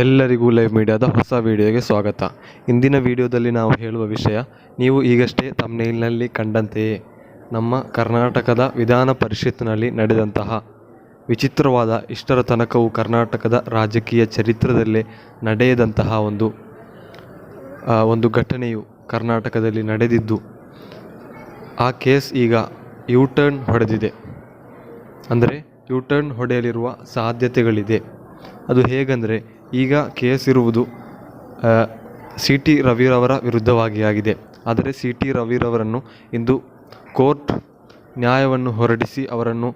ಎಲ್ಲರಿಗೂ ಲೈವ್ ಮೀಡಿಯಾದ ಹೊಸ ವಿಡಿಯೋಗೆ ಸ್ವಾಗತ. ಇಂದಿನ ವಿಡಿಯೋದಲ್ಲಿ ನಾವು ಹೇಳುವ ವಿಷಯ, ನೀವು ಈಗಷ್ಟೇ ತಮ್ನೇಲ್ನಲ್ಲಿ ಕಂಡಂತೆಯೇ ನಮ್ಮ ಕರ್ನಾಟಕದ ವಿಧಾನ ಪರಿಷತ್ತಿನಲ್ಲಿ ನಡೆದಂತಹ ವಿಚಿತ್ರವಾದ ಇಷ್ಟರ ತನಕವು ಕರ್ನಾಟಕದ ರಾಜಕೀಯ ಚರಿತ್ರದಲ್ಲೇ ನಡೆಯದಂತಹ ಒಂದು ಒಂದು ಘಟನೆಯು ಕರ್ನಾಟಕದಲ್ಲಿ ನಡೆದಿದ್ದು, ಆ ಕೇಸ್ ಈಗ ಯೂ ಟರ್ನ್ ಹೊಡೆದಿದೆ. ಅಂದರೆ ಯೂ ಟರ್ನ್ ಹೊಡೆಯಲಿರುವ ಸಾಧ್ಯತೆಗಳಿದೆ. ಅದು ಹೇಗೆಂದರೆ ಈಗ ಕೇಸ್ ಇರುವುದು ಸಿ ಟಿ ರವಿರವರ ವಿರುದ್ಧವಾಗಿ ಆಗಿದೆ ಆದರೆ ಸಿ ಟಿ ರವಿರವರನ್ನು ಇಂದು ಕೋರ್ಟ್ ನ್ಯಾಯವನ್ನು ಹೊರಡಿಸಿ ಅವರನ್ನು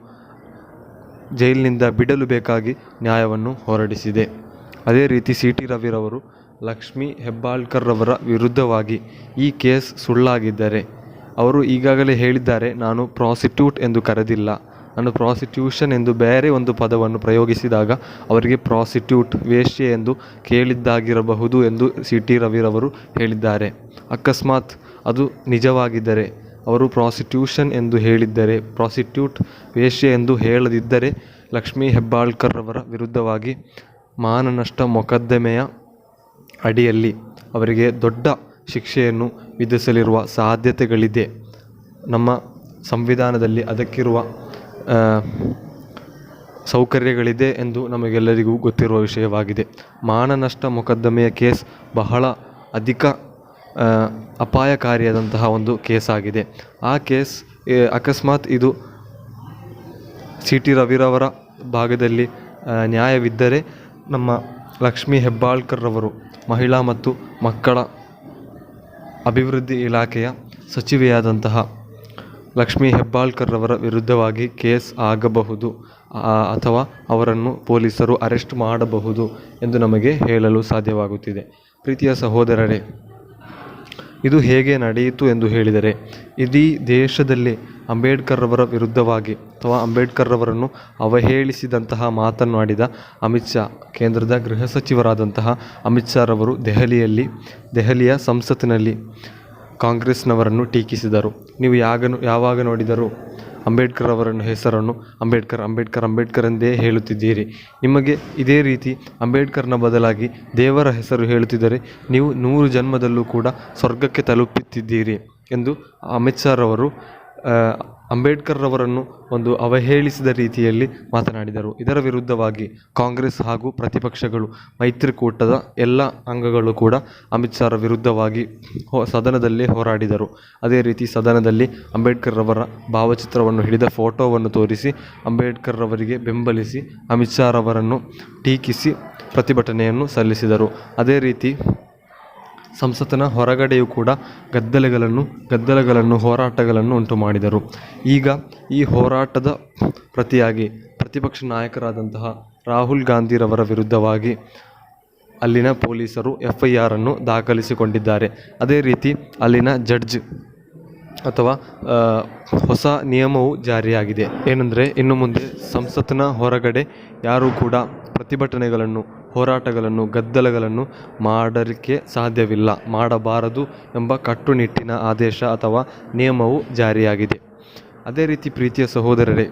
ಜೈಲಿನಿಂದ ಬಿಡಲು ಬೇಕಾಗಿ ನ್ಯಾಯವನ್ನು ಹೊರಡಿಸಿದೆ. ಅದೇ ರೀತಿ ಸಿ ಟಿ ರವಿರವರು ಲಕ್ಷ್ಮೀ ಹೆಬ್ಬಾಳ್ಕರ್ರವರ ವಿರುದ್ಧವಾಗಿ ಈ ಕೇಸ್ ಸುಳ್ಳಾಗಿದ್ದರೆ, ಅವರು ಈಗಾಗಲೇ ಹೇಳಿದ್ದಾರೆ, ನಾನು ಪ್ರಾಸಿಟ್ಯೂಟ್ ಎಂದು ಕರೆದಿಲ್ಲ. ನಾನು ಪ್ರಾಸಿಟ್ಯೂಷನ್ ಎಂದು ಬೇರೆ ಒಂದು ಪದವನ್ನು ಪ್ರಯೋಗಿಸಿದಾಗ ಅವರಿಗೆ ಪ್ರಾಸಿಟ್ಯೂಟ್ ವೇಶ್ಯೆ ಎಂದು ಕೇಳಿದ್ದಾಗಿರಬಹುದು ಎಂದು ಸಿ ಟಿ ರವಿರವರು ಹೇಳಿದ್ದಾರೆ. ಅಕಸ್ಮಾತ್ ಅದು ನಿಜವಾಗಿದ್ದರೆ, ಅವರು ಪ್ರಾಸಿಟ್ಯೂಷನ್ ಎಂದು ಹೇಳಿದ್ದರೆ, ಪ್ರಾಸಿಟ್ಯೂಟ್ ವೇಶ್ಯೆ ಎಂದು ಹೇಳದಿದ್ದರೆ ಲಕ್ಷ್ಮೀ ಹೆಬ್ಬಾಳ್ಕರ್ರವರ ವಿರುದ್ಧವಾಗಿ ಮಾನನಷ್ಟ ಮೊಕದ್ದಮೆಯ ಅಡಿಯಲ್ಲಿ ಅವರಿಗೆ ದೊಡ್ಡ ಶಿಕ್ಷೆಯನ್ನು ವಿಧಿಸಲಿರುವ ಸಾಧ್ಯತೆಗಳಿದೆ. ನಮ್ಮ ಸಂವಿಧಾನದಲ್ಲಿ ಅದಕ್ಕಿರುವ ಸೌಕರ್ಯಗಳಿದೆ ಎಂದು ನಮಗೆಲ್ಲರಿಗೂ ಗೊತ್ತಿರುವ ವಿಷಯವಾಗಿದೆ. ಮಾನನಷ್ಟ ಮೊಕದ್ದಮೆಯ ಕೇಸ್ ಬಹಳ ಅಧಿಕ ಅಪಾಯಕಾರಿಯಾದಂತಹ ಒಂದು ಕೇಸ್ ಆಗಿದೆ ಆ ಕೇಸ್ ಅಕಸ್ಮಾತ್ ಇದು ಸಿ ಟಿ ರವಿರವರ ಭಾಗದಲ್ಲಿ ನ್ಯಾಯವಿದ್ದರೆ ನಮ್ಮ ಲಕ್ಷ್ಮೀ ಹೆಬ್ಬಾಳ್ಕರ್ರವರು ಮಹಿಳಾ ಮತ್ತು ಮಕ್ಕಳ ಅಭಿವೃದ್ಧಿ ಇಲಾಖೆಯ ಸಚಿವೆಯಾದಂತಹ ಲಕ್ಷ್ಮೀ ಹೆಬ್ಬಾಳ್ಕರ್ರವರ ವಿರುದ್ಧವಾಗಿ ಕೇಸ್ ಆಗಬಹುದು ಅಥವಾ ಅವರನ್ನು ಪೊಲೀಸರು ಅರೆಸ್ಟ್ ಮಾಡಬಹುದು ಎಂದು ನಮಗೆ ಹೇಳಲು ಸಾಧ್ಯವಾಗುತ್ತಿದೆ. ಪ್ರೀತಿಯ ಸಹೋದರರೇ, ಇದು ಹೇಗೆ ನಡೆಯಿತು ಎಂದು ಹೇಳಿದರೆ, ಇಡೀ ದೇಶದಲ್ಲಿ ಅಂಬೇಡ್ಕರ್ ಅವರ ವಿರುದ್ಧವಾಗಿ ಅಥವಾ ಅಂಬೇಡ್ಕರ್ ರವರನ್ನು ಅವಹೇಳಿಸಿದಂತಹ ಮಾತನಾಡಿದ ಅಮಿತ್ ಶಾ, ಕೇಂದ್ರದ ಗೃಹ ಸಚಿವರಾದಂತಹ ಅಮಿತ್ ಶಾ ರವರು ದೆಹಲಿಯಲ್ಲಿ, ದೆಹಲಿಯ ಸಂಸತ್ತಿನಲ್ಲಿ ಕಾಂಗ್ರೆಸ್ನವರನ್ನು ಟೀಕಿಸಿದರು. ನೀವು ಯಾಗ ಯಾವಾಗ ನೋಡಿದರೂ ಅಂಬೇಡ್ಕರ್ ಅವರನ್ನು ಹೆಸರನ್ನು ಅಂಬೇಡ್ಕರ್ ಅಂಬೇಡ್ಕರ್ ಅಂಬೇಡ್ಕರ್ ಎಂದೇ ಹೇಳುತ್ತಿದ್ದೀರಿ. ನಿಮಗೆ ಇದೇ ರೀತಿ ಅಂಬೇಡ್ಕರ್ನ ಬದಲಾಗಿ ದೇವರ ಹೆಸರು ಹೇಳುತ್ತಿದ್ದರೆ ನೀವು ನೂರು ಜನ್ಮದಲ್ಲೂ ಕೂಡ ಸ್ವರ್ಗಕ್ಕೆ ತಲುಪುತ್ತಿದ್ದೀರಿ ಎಂದು ಅಮಿತ್ ಶಾ ರವರು ಅಂಬೇಡ್ಕರ್ ರವರನ್ನು ಒಂದು ಅವಹೇಳಿಸಿದ ರೀತಿಯಲ್ಲಿ ಮಾತನಾಡಿದರು. ಇದರ ವಿರುದ್ಧವಾಗಿ ಕಾಂಗ್ರೆಸ್ ಹಾಗೂ ಪ್ರತಿಪಕ್ಷಗಳು ಮೈತ್ರಿಕೂಟದ ಎಲ್ಲ ಅಂಗಗಳು ಕೂಡ ಅಮಿತ್ ಶಾರ ವಿರುದ್ಧವಾಗಿ ಹೋ, ಸದನದಲ್ಲಿ ಹೋರಾಡಿದರು. ಅದೇ ರೀತಿ ಸದನದಲ್ಲಿ ಅಂಬೇಡ್ಕರ್ ರವರ ಭಾವಚಿತ್ರವನ್ನು ಹಿಡಿದ ಫೋಟೋವನ್ನು ತೋರಿಸಿ ಅಂಬೇಡ್ಕರ್ ರವರಿಗೆ ಬೆಂಬಲಿಸಿ ಅಮಿತ್ ಶಾ ರವರನ್ನು ಟೀಕಿಸಿ ಪ್ರತಿಭಟನೆಯನ್ನು ಸಲ್ಲಿಸಿದರು. ಅದೇ ರೀತಿ ಸಂಸತ್ತಿನ ಹೊರಗಡೆಯೂ ಕೂಡ ಗದ್ದಲೆಗಳನ್ನು, ಗದ್ದಲಗಳನ್ನು, ಹೋರಾಟಗಳನ್ನು ಉಂಟು ಮಾಡಿದರು ಈಗ ಈ ಹೋರಾಟದ ಪ್ರತಿಯಾಗಿ ಪ್ರತಿಪಕ್ಷ ನಾಯಕರಾದಂತಹ ರಾಹುಲ್ ಗಾಂಧಿರವರ ವಿರುದ್ಧವಾಗಿ ಅಲ್ಲಿನ ಪೊಲೀಸರು ಎಫ್ ಐ ಆರನ್ನು ದಾಖಲಿಸಿಕೊಂಡಿದ್ದಾರೆ. ಅದೇ ರೀತಿ ಅಲ್ಲಿನ ಜಡ್ಜ್ ಅಥವಾ ಹೊಸ ನಿಯಮವು ಜಾರಿಯಾಗಿದೆ. ಏನೆಂದರೆ, ಇನ್ನು ಮುಂದೆ ಸಂಸತ್ತಿನ ಹೊರಗಡೆ ಯಾರೂ ಕೂಡ ಪ್ರತಿಭಟನೆಗಳನ್ನು ಹೋರಾಟಗಳನ್ನು, ಗದ್ದಲಗಳನ್ನು ಮಾಡಲಿಕ್ಕೆ ಸಾಧ್ಯವಿಲ್ಲ. ಮಾಡಬಾರದು ಎಂಬ ಕಟ್ಟುನಿಟ್ಟಿನ ಆದೇಶ ಅಥವಾ ನಿಯಮವು ಜಾರಿಯಾಗಿದೆ. ಅದೇ ರೀತಿ ಪ್ರೀತಿಯ ಸಹೋದರರೇ,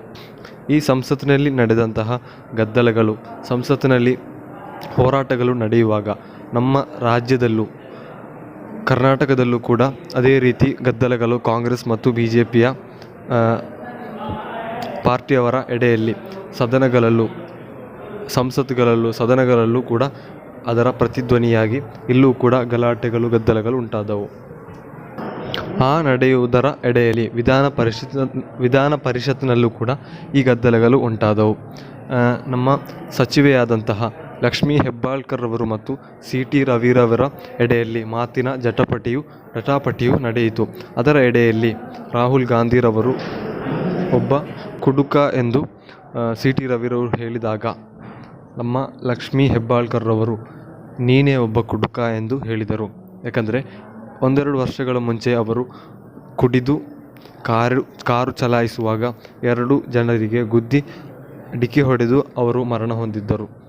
ಈ ಸಂಸತ್ತಿನಲ್ಲಿ ನಡೆದಂತಹ ಗದ್ದಲಗಳು, ಸಂಸತ್ತಿನಲ್ಲಿ ಹೋರಾಟಗಳು ನಡೆಯುವಾಗ ನಮ್ಮ ರಾಜ್ಯದಲ್ಲೂ, ಕರ್ನಾಟಕದಲ್ಲೂ ಕೂಡ ಅದೇ ರೀತಿ ಗದ್ದಲಗಳು ಕಾಂಗ್ರೆಸ್ ಮತ್ತು ಬಿ ಜೆ ಪಿಯ ಪಾರ್ಟಿಯವರ ಎಡೆಯಲ್ಲಿ, ಸದನಗಳಲ್ಲೂ ಸಂಸತ್ತುಗಳಲ್ಲೂ ಸದನಗಳಲ್ಲೂ ಕೂಡ ಅದರ ಪ್ರತಿಧ್ವನಿಯಾಗಿ ಇಲ್ಲೂ ಕೂಡ ಗಲಾಟೆಗಳು, ಗದ್ದಲಗಳು ಉಂಟಾದವು. ಆ ನಡೆಯುವುದರ ಎಡೆಯಲ್ಲಿ ವಿಧಾನ ಪರಿಷತ್, ವಿಧಾನ ಪರಿಷತ್ನಲ್ಲೂ ಕೂಡ ಈ ಗದ್ದಲಗಳು ಉಂಟಾದವು. ನಮ್ಮ ಸಚಿವೆಯಾದಂತಹ ಲಕ್ಷ್ಮೀ ಹೆಬ್ಬಾಳ್ಕರ್ ರವರು ಮತ್ತು ಸಿ ಟಿ ರವಿರವರ ಎಡೆಯಲ್ಲಿ ಮಾತಿನ ಜಟಪಟಿಯು, ಜಟಾಪಟಿಯು ನಡೆಯಿತು. ಅದರ ಎಡೆಯಲ್ಲಿ ರಾಹುಲ್ ಗಾಂಧಿರವರು ಒಬ್ಬ ಕುಡುಕ ಎಂದು ಸಿ ಟಿ ರವಿರವರು ಹೇಳಿದಾಗ ನಮ್ಮ ಲಕ್ಷ್ಮೀ ಹೆಬ್ಬಾಳ್ಕರ್ರವರು ನೀನೇ ಒಬ್ಬ ಕುಡುಕ ಎಂದು ಹೇಳಿದರು. ಯಾಕಂದರೆ ಒಂದೆರಡು ವರ್ಷಗಳ ಮುಂಚೆ ಅವರು ಕುಡಿದು ಕಾರು ಕಾರು ಚಲಾಯಿಸುವಾಗ ಎರಡು ಜನರಿಗೆ ಗುದ್ದಿ ಡಿಕ್ಕಿ ಹೊಡೆದು ಅವರು ಮರಣ ಹೊಂದಿದ್ದರು.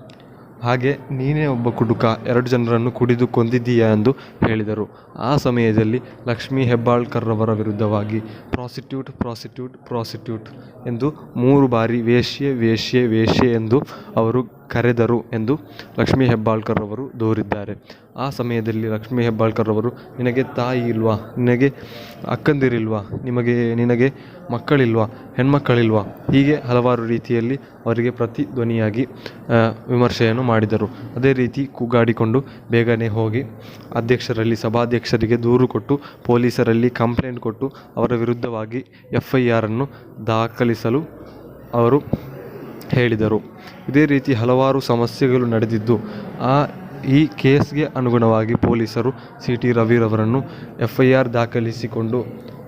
ಹಾಗೆ ನೀನೇ ಒಬ್ಬ ಕುಡುಕ, ಎರಡು ಜನರನ್ನು ಕುಡಿದು ಕೊಂದಿದ್ದೀಯಾ ಎಂದು ಹೇಳಿದರು. ಆ ಸಮಯದಲ್ಲಿ ಲಕ್ಷ್ಮೀ ಹೆಬ್ಬಾಳ್ಕರ್ರವರ ವಿರುದ್ಧವಾಗಿ ಪ್ರಾಸಿಟ್ಯೂಟ್ ಪ್ರಾಸಿಟ್ಯೂಟ್ ಪ್ರಾಸಿಟ್ಯೂಟ್ ಎಂದು ಮೂರು ಬಾರಿ ವೇಶ್ಯೆ ವೇಶ್ಯೆ ವೇಶ್ಯೆ ಎಂದು ಅವರು ಕರೆದರು ಎಂದು ಲಕ್ಷ್ಮೀ ಹೆಬ್ಬಾಳ್ಕರ್ ಅವರು ದೂರಿದ್ದಾರೆ. ಆ ಸಮಯದಲ್ಲಿ ಲಕ್ಷ್ಮೀ ಹೆಬ್ಬಾಳ್ಕರ್ ಅವರು, ನಿನಗೆ ತಾಯಿ ಇಲ್ವಾ? ನಿನಗೆ ಅಕ್ಕಂದಿರಿಲ್ವಾ? ನಿಮಗೆ, ನಿನಗೆ ಮಕ್ಕಳಿಲ್ವಾ? ಹೆಣ್ಮಕ್ಕಳಿಲ್ವಾ? ಹೀಗೆ ಹಲವಾರು ರೀತಿಯಲ್ಲಿ ಅವರಿಗೆ ಪ್ರತಿಧ್ವನಿಯಾಗಿ ವಿಮರ್ಶೆಯನ್ನು ಮಾಡಿದರು. ಅದೇ ರೀತಿ ಕೂಗಾಡಿಕೊಂಡು ಬೇಗನೆ ಹೋಗಿ ಅಧ್ಯಕ್ಷರಲ್ಲಿ, ಸಭಾಧ್ಯಕ್ಷರಿಗೆ ದೂರು ಕೊಟ್ಟು, ಪೊಲೀಸರಲ್ಲಿ ಕಂಪ್ಲೇಂಟ್ ಕೊಟ್ಟು, ಅವರ ವಿರುದ್ಧವಾಗಿ ಎಫ್ ಐ ಆರನ್ನು ದಾಖಲಿಸಲು ಅವರು ಹೇಳಿದರು. ಇದೇ ರೀತಿ ಹಲವಾರು ಸಮಸ್ಯೆಗಳು ನಡೆದಿದ್ದು, ಆ ಈ ಕೇಸ್ಗೆ ಅನುಗುಣವಾಗಿ ಪೊಲೀಸರು ಸಿ ಟಿ ರವಿರವರನ್ನು ಎಫ್ ಐ ಆರ್ ದಾಖಲಿಸಿಕೊಂಡು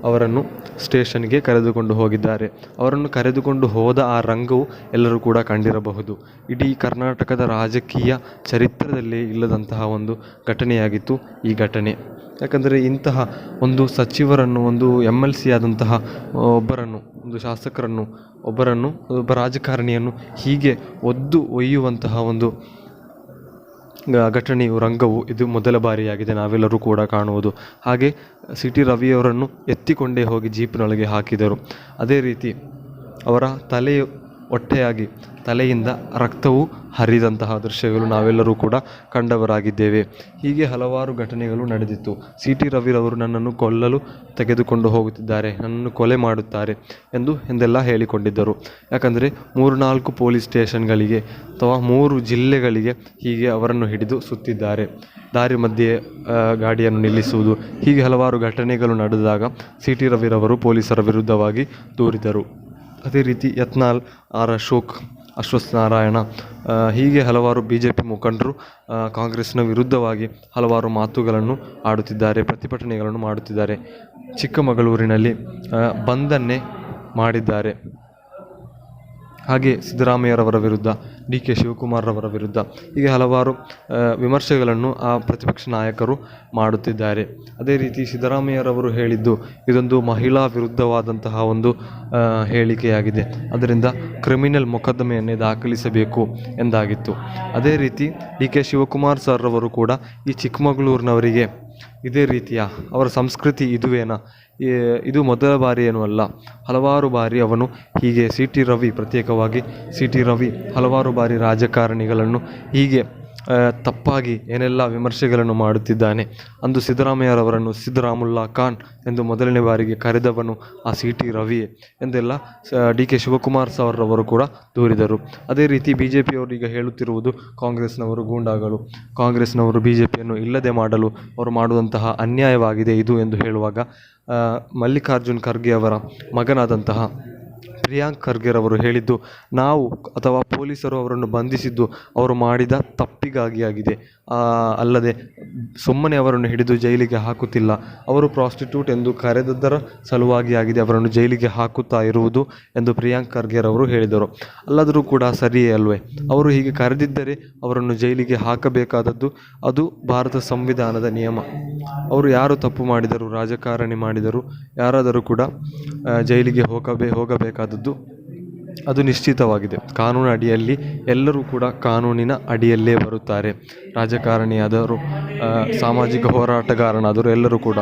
ಅವರನ್ನು ಸ್ಟೇಷನ್ಗೆ ಕರೆದುಕೊಂಡು ಹೋಗಿದ್ದಾರೆ. ಅವರನ್ನು ಕರೆದುಕೊಂಡು ಹೋದ ಆ ರಂಗವು ಎಲ್ಲರೂ ಕೂಡ ಕಂಡಿರಬಹುದು. ಇಡೀ ಕರ್ನಾಟಕದ ರಾಜಕೀಯ ಚರಿತ್ರದಲ್ಲೇ ಇಲ್ಲದಂತಹ ಒಂದು ಘಟನೆಯಾಗಿತ್ತು ಈ ಘಟನೆ. ಯಾಕಂದರೆ ಇಂತಹ ಒಂದು ಸಚಿವರನ್ನು, ಒಂದು ಎಂ ಎಲ್ ಸಿ ಆದಂತಹ, ಒಬ್ಬರನ್ನು ಒಂದು ಶಾಸಕರನ್ನು, ಒಬ್ಬರನ್ನು, ಒಬ್ಬ ರಾಜಕಾರಣಿಯನ್ನು ಹೀಗೆ ಒದ್ದು ಒಯ್ಯುವಂತಹ ಒಂದು ಘಟನೆಯು ರಂಗವು ಇದು ಮೊದಲ ಬಾರಿಯಾಗಿದೆ. ನಾವೆಲ್ಲರೂ ಕೂಡ ಕಾಣುವುದು. ಹಾಗೆ ಸಿ ಟಿ ರವಿಯವರನ್ನು ಎತ್ತಿಕೊಂಡೇ ಹೋಗಿ ಜೀಪ್ನೊಳಗೆ ಹಾಕಿದರು. ಅದೇ ರೀತಿ ಅವರ ತಲೆಯು ಹೊಟ್ಟೆಯಾಗಿ ತಲೆಯಿಂದ ರಕ್ತವು ಹರಿದಂತಹ ದೃಶ್ಯಗಳು ನಾವೆಲ್ಲರೂ ಕೂಡ ಕಂಡವರಾಗಿದ್ದೇವೆ. ಹೀಗೆ ಹಲವಾರು ಘಟನೆಗಳು ನಡೆದಿತ್ತು. ಸಿ. ಟಿ. ರವಿರವರು ನನ್ನನ್ನು ಕೊಲ್ಲಲು ತೆಗೆದುಕೊಂಡು ಹೋಗುತ್ತಿದ್ದಾರೆ. ನನ್ನನ್ನು ಕೊಲೆ ಮಾಡುತ್ತಾರೆ ಎಂದು ಎಂದೆಲ್ಲ ಹೇಳಿಕೊಂಡಿದ್ದರು. ಯಾಕಂದರೆ ಮೂರು ನಾಲ್ಕು ಪೊಲೀಸ್ ಸ್ಟೇಷನ್ಗಳಿಗೆ ಅಥವಾ ಮೂರು ಜಿಲ್ಲೆಗಳಿಗೆ ಹೀಗೆ ಅವರನ್ನು ಹಿಡಿದು ಸುತ್ತಿದ್ದಾರೆ. ದಾರಿ ಮಧ್ಯೆ ಗಾಡಿಯನ್ನು ನಿಲ್ಲಿಸುವುದು. ಹೀಗೆ ಹಲವಾರು ಘಟನೆಗಳು ನಡೆದಾಗ ಸಿ. ಟಿ. ರವಿರವರು ಪೊಲೀಸರ ವಿರುದ್ಧವಾಗಿ ದೂರಿದರು. ಅದೇ ರೀತಿ ಯತ್ನಾಲ್ ಆರ್ ಅಶೋಕ್, ಅಶ್ವಥ್ ನಾರಾಯಣ ಹೀಗೆ ಹಲವಾರು ಬಿ ಜೆ ಪಿ ಮುಖಂಡರು ಕಾಂಗ್ರೆಸ್ನ ವಿರುದ್ಧವಾಗಿ ಹಲವಾರು ಮಾತುಗಳನ್ನು ಆಡುತ್ತಿದ್ದಾರೆ, ಪ್ರತಿಭಟನೆಗಳನ್ನು ಮಾಡುತ್ತಿದ್ದಾರೆ. ಚಿಕ್ಕಮಗಳೂರಿನಲ್ಲಿ ಬಂದನ್ನೇ ಮಾಡಿದ್ದಾರೆ. ಹಾಗೆ ಸಿದ್ದರಾಮಯ್ಯರವರ ವಿರುದ್ಧ ಡಿ ಕೆ ಶಿವಕುಮಾರ್ರವರ ವಿರುದ್ಧ ಹೀಗೆ ಹಲವಾರು ವಿಮರ್ಶೆಗಳನ್ನು ಆ ಪ್ರತಿಪಕ್ಷ ನಾಯಕರು ಮಾಡುತ್ತಿದ್ದಾರೆ. ಅದೇ ರೀತಿ ಸಿದ್ದರಾಮಯ್ಯರವರು ಹೇಳಿದ್ದು ಇದೊಂದು ಮಹಿಳಾ ವಿರುದ್ಧವಾದಂತಹ ಒಂದು ಹೇಳಿಕೆಯಾಗಿದೆ. ಅದರಿಂದ ಕ್ರಿಮಿನಲ್ ಮೊಕದ್ದಮೆಯನ್ನೇ ದಾಖಲಿಸಬೇಕು ಎಂದಾಗಿತ್ತು. ಅದೇ ರೀತಿ ಡಿ ಕೆ ಶಿವಕುಮಾರ್ ಸರ್ ಅವರು ಕೂಡ ಈ ಚಿಕ್ಕಮಗಳೂರಿನವರಿಗೆ ಇದೇ ರೀತಿಯ ಅವರ ಸಂಸ್ಕೃತಿ ಇದುವೇನಾ ಇದು ಮೊದಲ ಬಾರಿ ಏನೂ ಅಲ್ಲ. ಹಲವಾರು ಬಾರಿ ಅವನು ಹೀಗೆ ಸಿ ಟಿ ರವಿ ಪ್ರತ್ಯೇಕವಾಗಿ ಸಿ ಟಿ ರವಿ ಹಲವಾರು ಬಾರಿ ರಾಜಕಾರಣಿಗಳನ್ನು ಹೀಗೆ ತಪ್ಪಾಗಿ ಏನೆಲ್ಲ ವಿಮರ್ಶೆಗಳನ್ನು ಮಾಡುತ್ತಿದ್ದಾನೆ. ಅಂದು ಸಿದ್ದರಾಮಯ್ಯರವರನ್ನು ಸಿದ್ದರಾಮುಲ್ಲಾ ಖಾನ್ ಎಂದು ಮೊದಲನೇ ಬಾರಿಗೆ ಕರೆದವನು ಆ ಸಿ ಟಿ ರವಿ ಎಂದೆಲ್ಲ ಡಿ ಕೆ ಶಿವಕುಮಾರ್ ಸರ್ರವರು ಕೂಡ ದೂರಿದರು. ಅದೇ ರೀತಿ ಬಿ ಜೆ ಪಿಯವರು ಈಗ ಹೇಳುತ್ತಿರುವುದು ಕಾಂಗ್ರೆಸ್ನವರು ಗೂಂಡಾಗಳು ಕಾಂಗ್ರೆಸ್ನವರು ಬಿ ಜೆ ಪಿಯನ್ನು ಇಲ್ಲದೆ ಮಾಡಲು ಅವರು ಮಾಡುವಂತಹ ಅನ್ಯಾಯವಾಗಿದೆ ಇದು ಎಂದು ಹೇಳುವಾಗ ಮಲ್ಲಿಕಾರ್ಜುನ್ ಖರ್ಗೆ ಅವರ ಮಗನಾದಂತಹ ಪ್ರಿಯಾಂಕ್ ಖರ್ಗೆರವರು ಹೇಳಿದ್ದು, ನಾವು ಅಥವಾ ಪೊಲೀಸರು ಅವರನ್ನು ಬಂಧಿಸಿದ್ದು ಅವರು ಮಾಡಿದ ತಪ್ಪಿಗಾಗಿ ಆಗಿದೆ ಅಲ್ಲದೆ ಸುಮ್ಮನೆ ಅವರನ್ನು ಹಿಡಿದು ಜೈಲಿಗೆ ಹಾಕುತ್ತಿಲ್ಲ. ಅವರು ಪ್ರಾಸ್ಟಿಟ್ಯೂಟ್ ಎಂದು ಕರೆದದ್ದರ ಸಲುವಾಗಿ ಆಗಿದೆ ಅವರನ್ನು ಜೈಲಿಗೆ ಹಾಕುತ್ತಾ ಇರುವುದು ಎಂದು ಪ್ರಿಯಾಂಕ್ ಖರ್ಗೆರವರು ಹೇಳಿದರು. ಅಲ್ಲದರೂ ಕೂಡ ಸರಿಯೇ ಅಲ್ವೇ? ಅವರು ಹೀಗೆ ಕರೆದಿದ್ದರೆ ಅವರನ್ನು ಜೈಲಿಗೆ ಹಾಕಬೇಕಾದದ್ದು ಅದು ಭಾರತ ಸಂವಿಧಾನದ ನಿಯಮ. ಅವರು ಯಾರು ತಪ್ಪು ಮಾಡಿದರು, ರಾಜಕಾರಣಿ ಮಾಡಿದರು, ಯಾರಾದರೂ ಕೂಡ ಜೈಲಿಗೆ ಹೋಗಬೇ, ಹೋಗಬೇಕಾದದ್ದು ಅದು ನಿಶ್ಚಿತವಾಗಿದೆ. ಕಾನೂನು ಅಡಿಯಲ್ಲಿ ಎಲ್ಲರೂ ಕೂಡ ಕಾನೂನಿನ ಅಡಿಯಲ್ಲೇ ಬರುತ್ತಾರೆ. ರಾಜಕಾರಣಿಯಾದರು ಸಾಮಾಜಿಕ ಹೋರಾಟಗಾರನಾದರು ಎಲ್ಲರೂ ಕೂಡ.